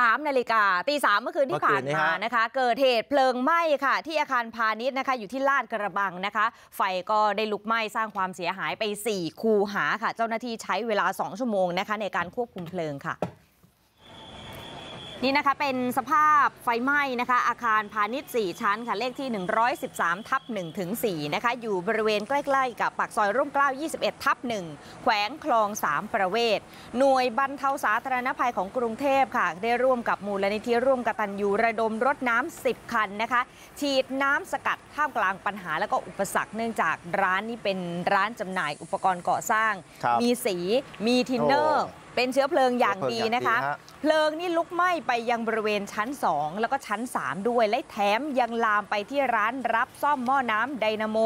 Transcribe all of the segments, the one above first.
3นาฬิกาตีสามเมื่อคืนที่ผ่านเมื่อคืนนี้มาฮะนะคะ เกิดเหตุเพลิงไหม้ค่ะ ที่อาคารพาณิชย์นะคะ อยู่ที่ลาดกระบังนะคะ ไฟก็ได้ลุกไหม้สร้างความเสียหายไป 4 คูหาค่ะ เจ้าหน้าที่ใช้เวลา 2 ชั่วโมงนะคะ ในการควบคุมเพลิงค่ะ นี่นะคะเป็นสภาพไฟไหม้นะคะ อาคารพาณิชย์ 4 ชั้นค่ะเลขที่ 113 ทับ1ถึง4นะคะอยู่บริเวณใกล้ ๆ กับปากซอยร่มเกล้า 21 ทับ1แขวงคลอง 3 ประเวศ หน่วยบรรเทาสาธารณภัยของกรุงเทพค่ะ ได้ร่วมกับมูลนิธิร่วมกตันยูระดมรถน้ำ 10 คันนะคะ ฉีดน้ำสกัดท่ามกลางปัญหาและก็อุปสรรคเนื่องจากร้านนี้เป็นร้านจำหน่ายอุปกรณ์ก่อสร้างครับมีสีมีทินเนอร์โอ้ เป็นเชื้อเพลิงอย่างดีนะคะเชื้อเพลิงอย่างดีฮะเพลิงนี่ลุกไหม้ไปยังบริเวณชั้น 2 แล้วก็ชั้น 3 ด้วย และแถมยังลามไปที่ร้านรับซ่อมหม้อน้ำไดนาโม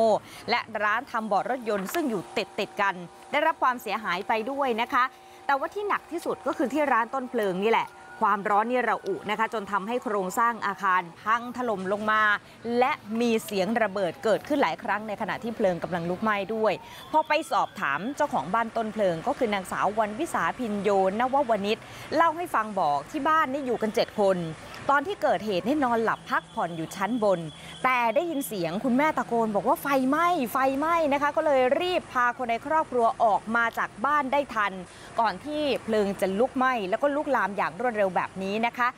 และร้านทำเบาะรถยนต์ซึ่งอยู่ติดติดๆกัน ได้รับความเสียหายไปด้วยนะคะ แต่ว่าที่หนักที่สุดก็คือที่ร้านต้นเพลิงนี่แหละ ความร้อนนี่ระอุนะคะ จนทำให้โครงสร้างอาคารพังถล่มลงมา และมีเสียงระเบิดเกิดขึ้นหลายครั้งในขณะที่เพลิงกำลังลุกไหม้ด้วยพอไปสอบถามเจ้าของบ้านต้นเพลิง ก็คือนางสาววันวิสาพินโยนววนิชเล่าให้ฟังบอกที่บ้านนี่อยู่กัน 7 คน ตอนที่เกิดเหตุนี่นอนหลับพักผ่อนอยู่ชั้นบน แต่ได้ยินเสียงคุณแม่ตะโกนบอกว่าไฟไหม้ไฟไหม้นะคะ ก็เลยรีบพาคนในครอบครัวออกมาจากบ้านได้ทัน ก่อนที่เพลิงจะลุกไหม้แล้วก็ลุกลามอย่างรวดเร็วแบบนี้นะคะ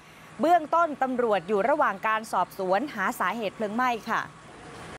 เบื้องต้นตำรวจอยู่ระหว่างการสอบสวนหาสาเหตุเพลิงไหม้ค่ะ